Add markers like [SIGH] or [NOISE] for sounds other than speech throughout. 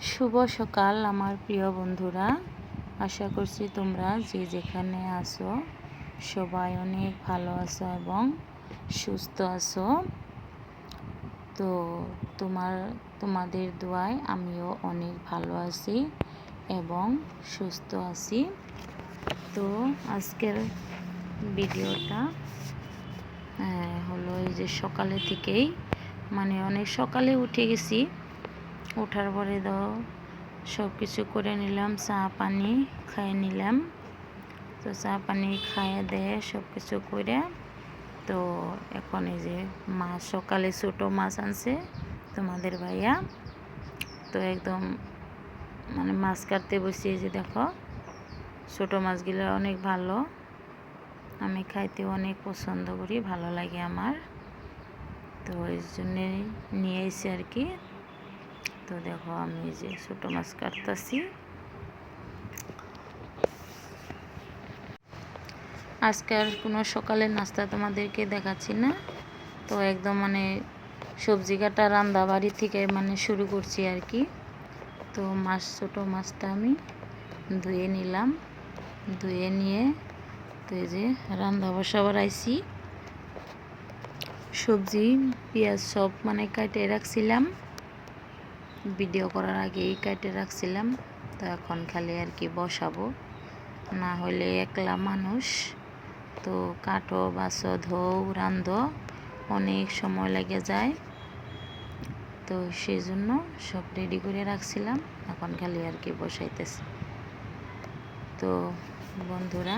শুভ সকাল আমার প্রিয় বন্ধুরা। আশা করছি তোমরা যে যেখানে আছো সবাই অনেক ভালো আছো এবং সুস্থ আছো। তো তোমার তোমাদের দোয়ায় আমিও অনেক ভালো আছি এবং সুস্থ আছি। তো আজকের ভিডিওটা আহ, হলো এই যে সকালে থেকেই মানে অনেক সকালে উঠে গেছি। ওঠার পরে দাও সব কিছু করে নিলাম, চা, পানি খাইয়ে নিলাম। তো চা, পানি খাইয়ে দেয় সব কিছু করে। তো এখন এই যে মাছ সকালে ছোটো মাছ আনছে তোমাদের ভাইয়া। তো একদম মানে মাছ কাটতে বসিয়ে যে দেখো। ছোটো মাছগুলো অনেক ভালো। আমি খাইতে অনেক পছন্দ করি, ভালো লাগে আমার। তো এই জন্যে নিয়ে এসে আর কি। তো দেখো আমি যে ছোটো মাছ কাটতেছি। আজকে আর কোনো সকালের নাস্তা তোমাদেরকে দেখাচ্ছি না। তো একদম মানে সবজি কাটা রান্না বাড়ি থেকে মানে শুরু করছি আর কি। তো মাছ, ছোটো মাছটা আমি ধুয়ে নিলাম। ধুয়ে নিয়ে তো এই যে রান্না বসাবার আইছি। সবজি, পেঁয়াজ সব মানে কাটে রাখছিলাম। ভিডিও করার আগেই কাটে রাখছিলাম, তো এখন খালি আর কি বসাবো। না হলে একলা মানুষ, তো কাটো বাসো ধৌ রান্ধো অনেক সময় লেগে যায়। তো সেই জন্য সব রেডি করে রাখছিলাম, এখন খালি আর কি বসাইতেছি। তো বন্ধুরা,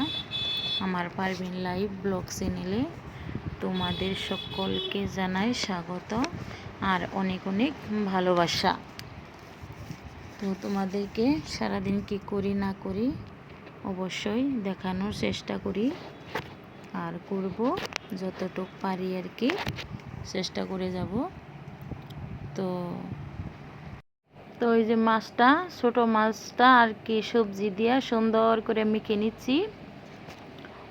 আমার পারবিন লাইভ ব্লগ চ্যানেলে তোমাদের সকলকে জানাই স্বাগত আর অনেক অনেক ভালোবাসা। তো তোমাদেরকে সারাদিন কি করি, না করি অবশ্যই দেখানোর চেষ্টা করি আর করব যতটুক পারি আর কি, চেষ্টা করে যাব। তো তো ওই যে মাছটা, ছোট মাছটা আর কি সবজি দিয়া সুন্দর করে মেখে নিচ্ছি।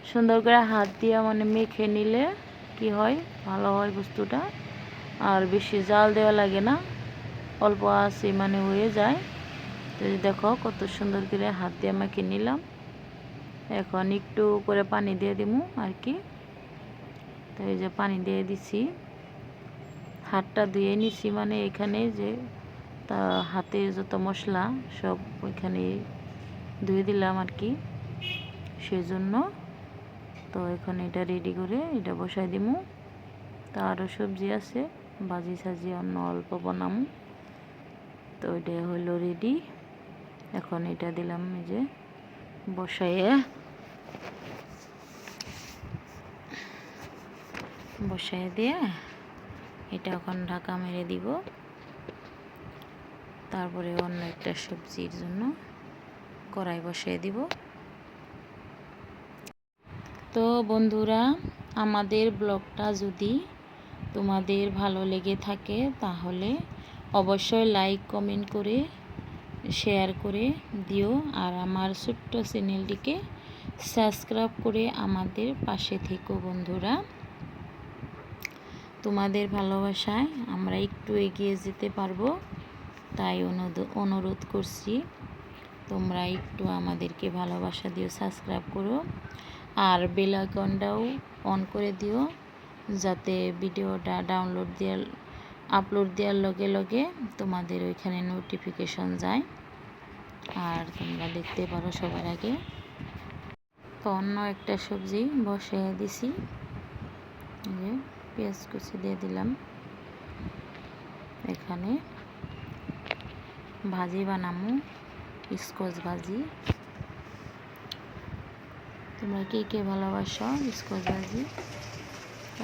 সুন্দর করে হাত দিয়া মানে মেখে নিলে কি হয়, ভালো হয় বস্তুটা। আর বেশি জাল দেওয়া লাগে না, অল্প আছে মানে হয়ে যায়। তো দেখো, কত সুন্দর করে হাত দিয়ে মেখে নিলাম। এখন একটু করে পানি দিয়ে দিমু আর কি। তো এই যে পানি দিয়ে দিছি। হাতটা ধুয়ে নিছি মানে এখানে যে তা হাতে যত মশলা, সব ওইখানে ধুয়ে দিলাম আর কি। সেই জন্য তো এখন এটা রেডি করে এটা বসাই দিমু। তা আরও সবজি আছে ভাজি সাজি অন্য অল্প বানামু। তো এটা হলো রেডি এখন এটা দিলাম এই যে বসাইয়ে। বসাই দিয়ে এটা এখন ঢাকা মেরে দিব। তারপরে অন্য একটা সবজির জন্য কড়াই বসিয়ে দিব। তো বন্ধুরা, আমাদের ব্লগটা যদি তোমাদের ভালো লেগে থাকে তাহলে অবশ্যই লাইক, কমেন্ট করে শেয়ার করে দিও আর আমার ছোট্ট চ্যানেলটিকে সাবস্ক্রাইব করে আমাদের পাশে থেকো বন্ধুরা। তোমাদের ভালোবাসায় আমরা একটু এগিয়ে যেতে পারব, তাই অনুরোধ করছি, তোমরা একটু আমাদেরকে ভালোবাসা দিও সাবস্ক্রাইব করো, আর বেল আইকনটাও অন করে দিও, যাতে ভিডিওটা ডাউনলোড দেওয়ার আপলোড দেওয়ার লগে লগে তোমাদের ওইখানে নোটিফিকেশন যায়। আর তোমরা দেখতে পারো সবার আগে। তো অন্য একটা সবজি বসে দিছি। যে পেঁয়াজ কুচি দিয়ে দিলাম। এখানে ভাজি বানামু স্কচ ভাজি। তোমরা কে কে ভালোবাসো স্কচ ভাজি?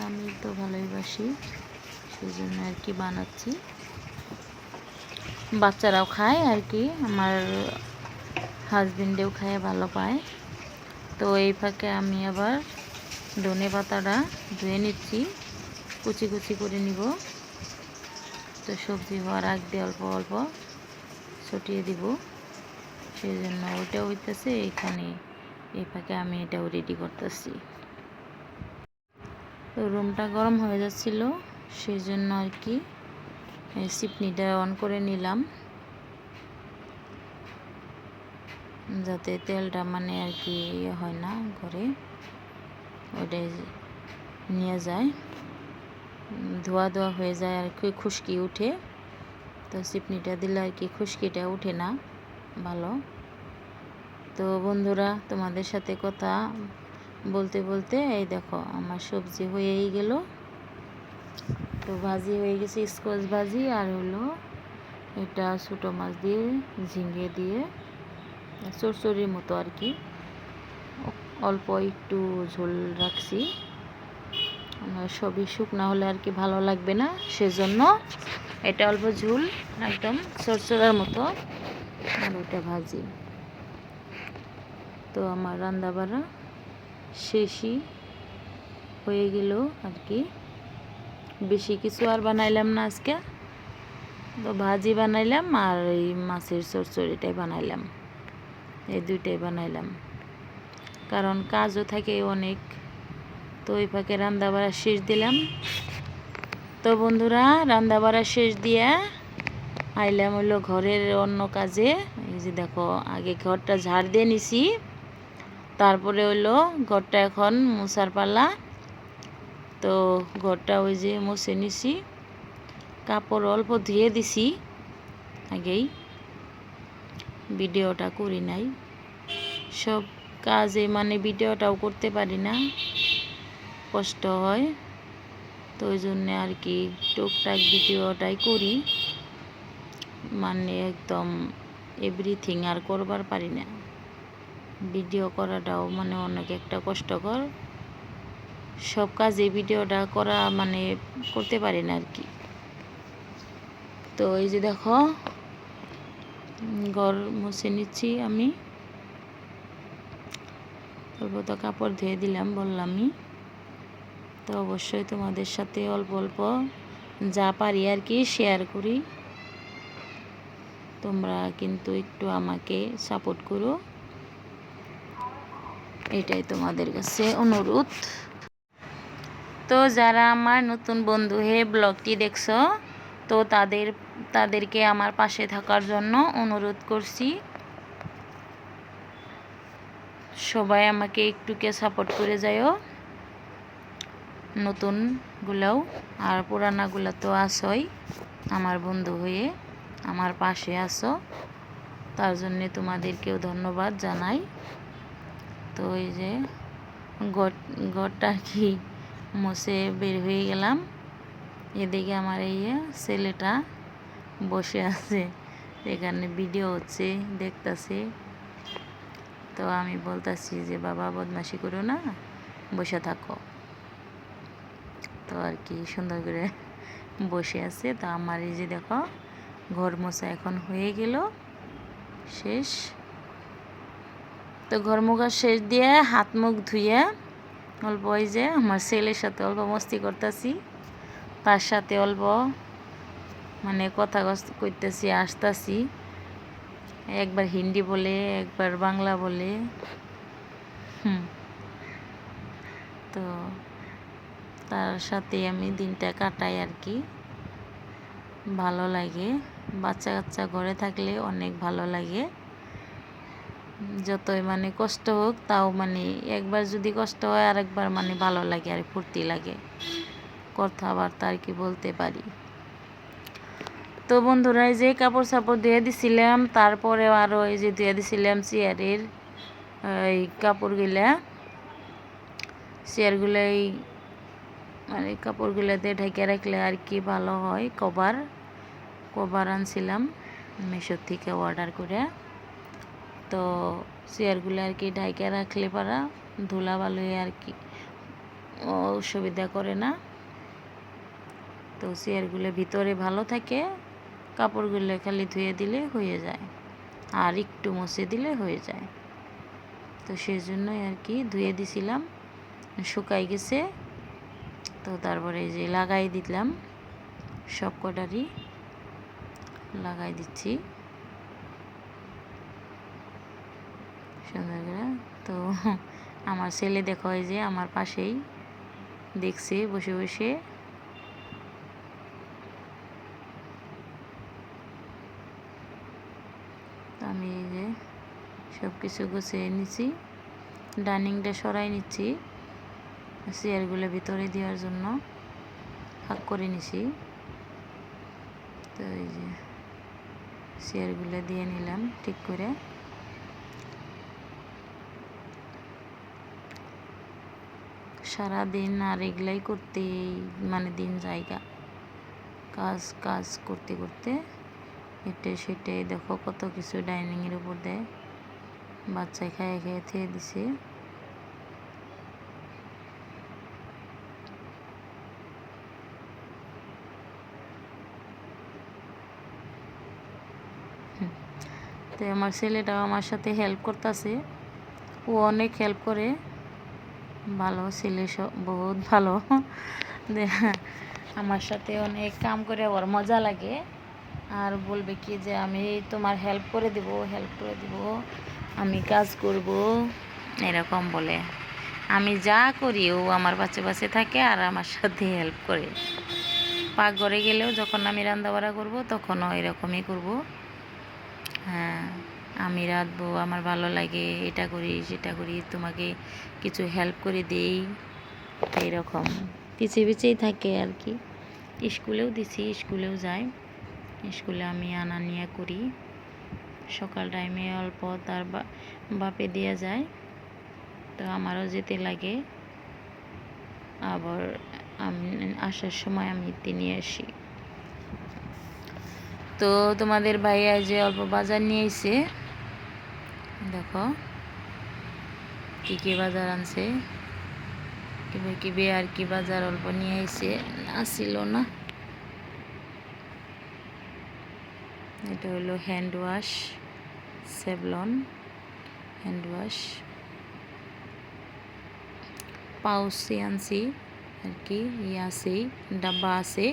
আমি তো ভালোই বাসি, সেই জন্য আর কি বানাচ্ছি। বাচ্চারাও খায় আর কি। আমার হাজবেন্ডেও খায়, ভালো পায়। তো এই ফাঁকে আমি আবার ধনে পাতাটা ধুয়ে নিচ্ছি। কুচি কুচি করে নিব। তো সবজি হওয়ার আগ দিয়ে অল্প অল্প ছটিয়ে দিব। সেই জন্য ওইটা হইতেছে, এখানে এই ফাঁকে আমি এটাও রেডি করতেছি। তো রুমটা গরম হয়ে যাচ্ছিল সেই জন্য আর কি সিপনিটা অন করে নিলাম। যাতে তেলটা মানে আর কি ইয়ে হয় না ঘরে। ওটাই নিয়ে যায়। ধোয়া ধোয়া হয়ে যায় আর কি, খুশকি উঠে। তো চিপনিটা দিলে আর কি খুশকিটা উঠে না ভালো। তো বন্ধুরা, তোমাদের সাথে কথা বলতে বলতে এই দেখো, আমার সবজি হয়েই গেল। তো ভাজি হয়ে গেছে স্কোয়াশ ভাজি, আর হলো এটা ছোটো মাছ দিয়ে, ঝিঙে দিয়ে, চরচড়ির মতো আর কি। অল্প একটু ঝোল রাখছি। সবই শুকনা হলে আর কি ভালো লাগবে না, সেজন্য এটা অল্প ঝোল, একদম চরচড়ার মতো, আর ওটা ভাজি। তো আমার রান্না বাড়া শেষই হয়ে গেল আর কি। বেশি কিছু আর বানাইলাম না আজকে। তো ভাজি বানাইলাম আর এই মাছের চরচড়িটাই বানাইলাম। এই দুইটাই বানাইলাম। কারণ কাজও থাকে অনেক। তো ওই ফাঁকে রান্না বাড়া শেষ দিলাম। তো বন্ধুরা, রান্না বাড়া শেষ দিয়ে আইলাম হলো ঘরের অন্য কাজে। এই যে দেখো, আগে ঘরটা ঝাড় দিয়ে নিছি। তারপরে হলো ঘরটা এখন মুছার পালা। তো ঘরটা ওই যে মুছে নিছি কাপড় অল্প ধুয়ে দিছি আগেই। ভিডিওটা করি নাই। সব কাজে মানে ভিডিওটাও করতে পারি না, কষ্ট হয়। তো ওই জন্যে আর কি টুকটাক ভিডিওটাই করি। মানে একদম এভরিথিং আর করবার পারি না। ভিডিও করাটাও মানে অনেক একটা কষ্টকর। সব কাজে ভিডিওটা করা মানে করতে পারি না আর কি। তো এই যে দেখো, ঘর মুছে নিচ্ছি আমি। অল্প তো কাপড় ধুয়ে দিলাম, বললামই। তো অবশ্যই তোমাদের সাথে অল্প অল্প যা পারি আর কি শেয়ার করি। তোমরা কিন্তু একটু আমাকে সাপোর্ট করো। এটাই তোমাদের কাছে অনুরোধ। তো যারা আমার নতুন বন্ধু হয়ে ব্লগটি দেখছ, তো তাদের, তাদেরকে আমার পাশে থাকার জন্য অনুরোধ করছি। সবাই আমাকে একটুকে সাপোর্ট করে যায়ও নতুনগুলাও, আর পুরানাগুলো তো আসোই আমার বন্ধু হয়ে, আমার পাশে আসো তার জন্যে তোমাদেরকেও ধন্যবাদ জানাই। তো এই যে ঘরটা কি? মুছে বের হয়ে গেলাম। এদিকে আমার এই ছেলেটা বসে আছে। এখানে ভিডিও হচ্ছে, দেখতাছে। তো আমি বলতাছি যে, বাবা, বদমাশি করো না, বসে থাকো। তো আর কি, সুন্দর করে বসে আছে। তো আমার এই যে দেখো, ঘর মোছা এখন হয়ে গেল, শেষ। তো ঘর মোছা শেষ দিয়ে হাত মুখ ধুয়ে অল্প ওই যে আমার ছেলের সাথে অল্প মস্তি করতেছি, তার সাথে অল্প মানে কথা কইতেছি, আসতাছি। একবার হিন্দি বলে, একবার বাংলা বলে। তো তার সাথে আমি দিনটা কাটাই আর কি। ভালো লাগে। বাচ্চা কাচ্চা ঘরে থাকলে অনেক ভালো লাগে। যতই মানে কষ্ট হোক, তাও মানে একবার যদি কষ্ট হয়, আরেকবার মানে ভালো লাগে আর ফুর্তি লাগে। কথাবার্তা আর কি বলতে পারি। তো বন্ধুরা, এই যে কাপড় সাপড় ধুয়ে দিছিলাম তারপরে আরও এই যে ধুয়ে দিছিলাম চেয়ারের, এই কাপড়গুলা। চেয়ারগুলো এই মানে কাপড়গুলোতে ঢেকে রাখলে আর কি ভালো হয়, কভার। কভার আনছিলাম, মেশোর থেকে অর্ডার করে। তো চেয়ারগুলো আর কি ঢাইকে রাখলে পারা, ধুলা ভালোই আর কি অসুবিধা করে না। তো চেয়ারগুলো ভিতরে ভালো থাকে, কাপড়গুলো খালি ধুয়ে দিলে হয়ে যায়, আর একটু মুছে দিলে হয়ে যায়। তো সেই জন্যই আর কি ধুয়ে দিছিলাম, শুকাই গেছে। তো তারপরে যে লাগাই দিলাম সব কটারই লাগাই দিচ্ছি। সুন্দর করে তো [LAUGHS] আমার ছেলে দেখো যে আমার পাশেই দেখছে, বসে বসে। আমি এই যে সব কিছু গুছিয়ে নিচ্ছি ডাইনিংটা সরাই নিচ্ছি, চেয়ারগুলো ভিতরে দেওয়ার জন্য ফাঁক করে নিছি। তো এই যে চেয়ারগুলো দিয়ে নিলাম ঠিক করে। সারাদিন আর এগুলাই করতেই মানে দিন জায়গা। কাজ কাজ করতে করতে হেঁটে সেটে দেখো কত কিছু ডাইনিংয়ের উপর দেয়। বাচ্চায় খাইয়ে খেয়ে থেয়ে দিছে। তো আমার ছেলেটাও আমার সাথে হেল্প করতেছে। ও অনেক হেল্প করে। ভালো ছেলে বহুত ভালো। আমার সাথে অনেক কাম করে, ওর মজা লাগে। আর বলবে কি যে, আমি তোমার হেল্প করে দেব হেল্প করে দেব। আমি কাজ করব। এরকম বলে। আমি যা করি, ও আমার বাচ্চা বাচ্চা থাকে আর আমার সাথে হেল্প করে। পাকঘরে গেলেও যখন আমি রান্না বাড়া করব, তখনও এরকমই করব। হ্যাঁ। আমি রাঁধবো, আমার ভালো লাগে, এটা করি, সেটা করি, তোমাকে কিছু হেল্প করে দেই। এইরকম। পিছিয়ে পিছিয়েই থাকে আর কি। স্কুলেও দিছি, স্কুলেও যায় স্কুলে আমি আনা নিয়ে করি। সকাল টাইমে অল্প তার বাপে দেওয়া যায়। তো আমারও যেতে লাগে। আবার আমি, আসার সময় আমি নিয়ে আসি। তো তোমাদের ভাইয়া যে অল্প বাজার নিয়ে এসে দেখো, কি কি বাজার আনছে, কিবে কিবে আর কি বাজার অল্প নিয়ে এসে আসিল না। এটা হলো hand wash Savlon hand wash পাউসে আনছি আর কি ইয়ে আছে, ডাব্বা আছে,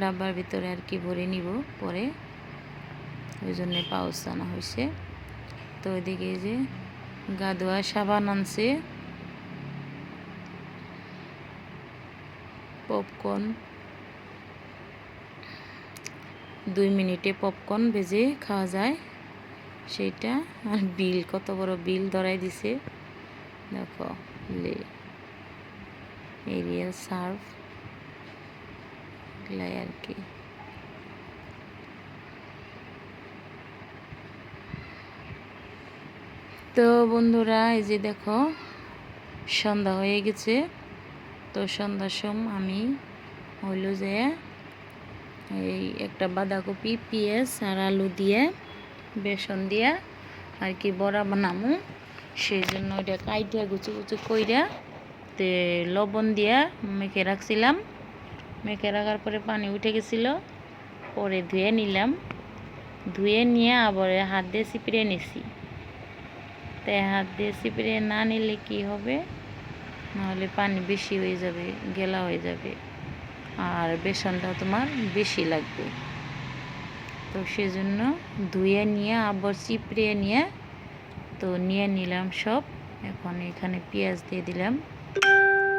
ডাব্বার ভিতরে আর কি ভরে নিব পরে। ওই জন্যে পাউচ আনা হয়েছে তো ওইদিকে যে গা সাবান আনছে। পপকর্ন। দুই মিনিটে পপকর্ন ভেজে খাওয়া যায়। সেইটা আর বিল, কত বড় বিল ধরাই দিছে। দেখো এরিয়াল সার্ভ এগুলাই আর কি। তো বন্ধুরা, এই যে দেখো, সন্ধ্যা হয়ে গেছে। তো সন্ধ্যার সম আমি হইল যে এই একটা বাঁধাকপি, পেঁয়াজ আর আলু দিয়ে, বেসন দিয়ে আর কি বড়া বানামু। সেই জন্য ওইটা কাইটিয়া গুচু গুচু কইরা তে লবণ দিয়া মেখে রাখছিলাম। মেখে রাখার পরে পানি উঠে গেছিল, পরে ধুয়ে নিলাম। ধুয়ে নিয়ে আবার হাত দিয়ে চিপড়ে নিছি। তাই হাত দিয়ে চিপড়ে না নিলে কি হবে? নাহলে পানি বেশি হয়ে যাবে, গেলা হয়ে যাবে। আর বেসনটা তোমার বেশি লাগবে। তো সেজন্য ধুয়ে নিয়ে, আবার চিপড়ে নিয়ে, তো নিয়ে নিলাম সব। এখন এখানে পেঁয়াজ দিয়ে দিলাম,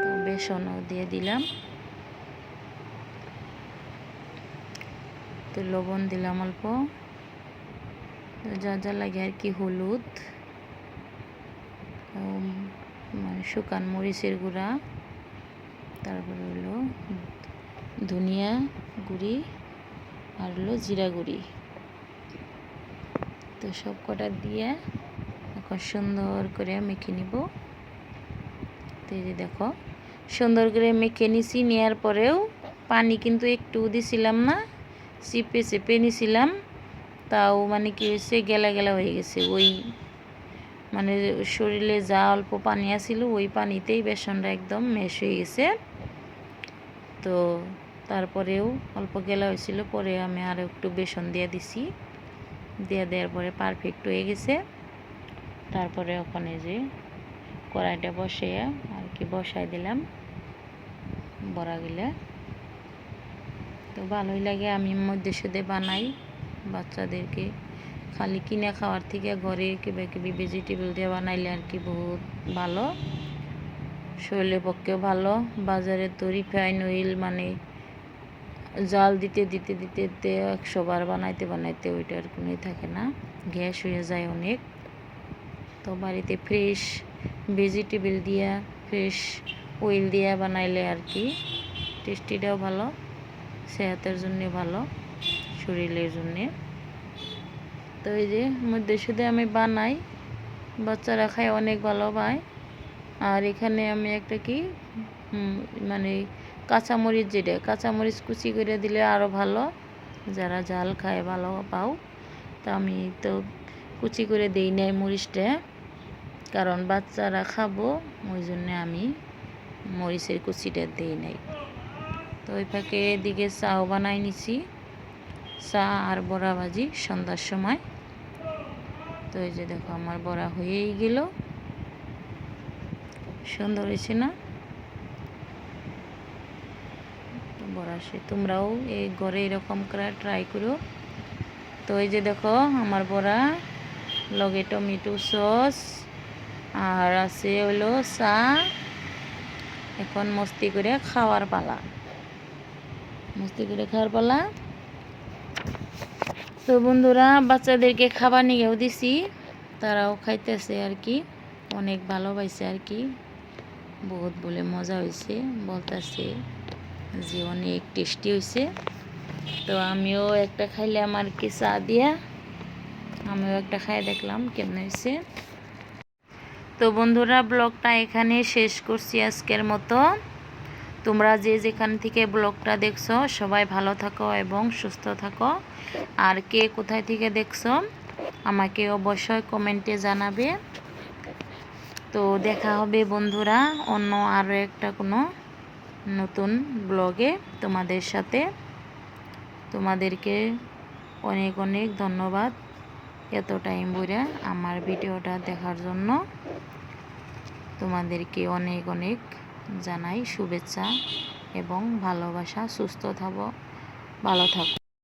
তো বেসনও দিয়ে দিলাম। তো লবণ দিলাম অল্প। যা যা লাগে আর কি, হলুদ। মানে শুকান মরিচের গুঁড়া, তারপরে হলো ধনিয়া গুঁড়ি আর হলো জিরা গুঁড়ি। তো সব কটা দিয়ে এখন সুন্দর করে মেখে নিব। তো এই যে দেখো, সুন্দর করে মেখে নিছি নেওয়ার পরেও পানি কিন্তু একটু দিছিলাম না চিপে চেপে নিছিলাম, তাও মানে কি হয়েছে গেলা গেলা হয়ে গেছে। ওই মানে শরীরে যা অল্প পানি আসিল ওই পানিতেই বেসনটা একদম মেশ হয়ে গেছে। তো তারপরেও অল্প গেলা হয়েছিল, পরে আমি আরও একটু বেসন দিয়ে দিছি। দিয়ে দেওয়ার পরে পারফেক্ট হয়ে গেছে। তারপরে ওখানে যে কড়াইটা বসে আর কি বসাই দিলাম বড়া গেলে তো ভালোই লাগে, আমি মধ্যে সুদে বানাই বাচ্চাদেরকে। খালি কিনে খাওয়ার থেকে ঘরে কিবা কিবি ভেজিটেবল দিয়ে বানাইলে আর কি বহুত ভালো। শরীরের পক্ষেও ভালো। বাজারে তো রিফাইন অয়েল মানে জাল দিতে দিতে দিতে দিতে একশো বার বানাইতে বানাইতে ওইটার কোনোই থাকে না। গ্যাস হয়ে যায় অনেক। তো বাড়িতে ফ্রেশ ভেজিটেবল দিয়া ফ্রেশ অয়েল দিয়া বানাইলে আর কি টেস্টিটাও ভালো, সেহাতের জন্য ভালো, শরীরের জন্যে। তো এই যে মধ্যে শুধু আমি বানাই, বাচ্চারা খায় অনেক ভালো পায়। আর এখানে আমি একটা কি মানে কাঁচামরিচ যেটা, কাঁচামরিচ কুচি করে দিলে আরও ভালো। যারা জাল খায় ভালো পাও। তো আমি তো কুচি করে দেই নাই মরিচটা, কারণ বাচ্চারা খাব, ওই জন্যে আমি মরিচের কুচিটা দিই নাই। তো ওই ফাঁকে এদিকে চাও বানাই নিছি, চা আর বড়া ভাজি সন্ধ্যার সময়। তো এই যে দেখো, আমার বড়া হয়েই গেল। সুন্দর হয়েছে না? বড়া সে তোমরাও এই ঘরে এরকম করে ট্রাই করো। তো এই যে দেখো, আমার বড়া, লগে টমেটো সস, আর আছে হলো চা। এখন মস্তি করে খাওয়ার পালা। মস্তি করে খাওয়ার পালা। তো বন্ধুরা, বাচ্চাদেরকে খাবার নিয়েও দিছি। তারাও খাইতেছে আর কি। অনেক ভালো পাইছে আর কি। বহুত বলে মজা হয়েছে বলতেছে যে অনেক টেস্টি হয়েছে তো আমিও একটা খাইলাম আর কি চা দিয়া। আমিও একটা খাই দেখলাম কেমন হয়েছে তো বন্ধুরা, ব্লগটা এখানে শেষ করছি আজকের মতো। তোমরা যে যেখান থেকে ব্লগটা দেখছ, সবাই ভালো থাকো এবং সুস্থ থাকো। আর কে কোথায় থেকে দেখছ, আমাকে অবশ্যই কমেন্টে জানাবে। তো দেখা হবে বন্ধুরা অন্য আরও একটা কোনো নতুন ব্লগে তোমাদের সাথে। তোমাদেরকে অনেক অনেক ধন্যবাদ এত টাইম বইরা আমার ভিডিওটা দেখার জন্য। তোমাদেরকে অনেক অনেক জানাই শুভেচ্ছা এবং ভালোবাসা সুস্থ থাকো ভালো থাকো।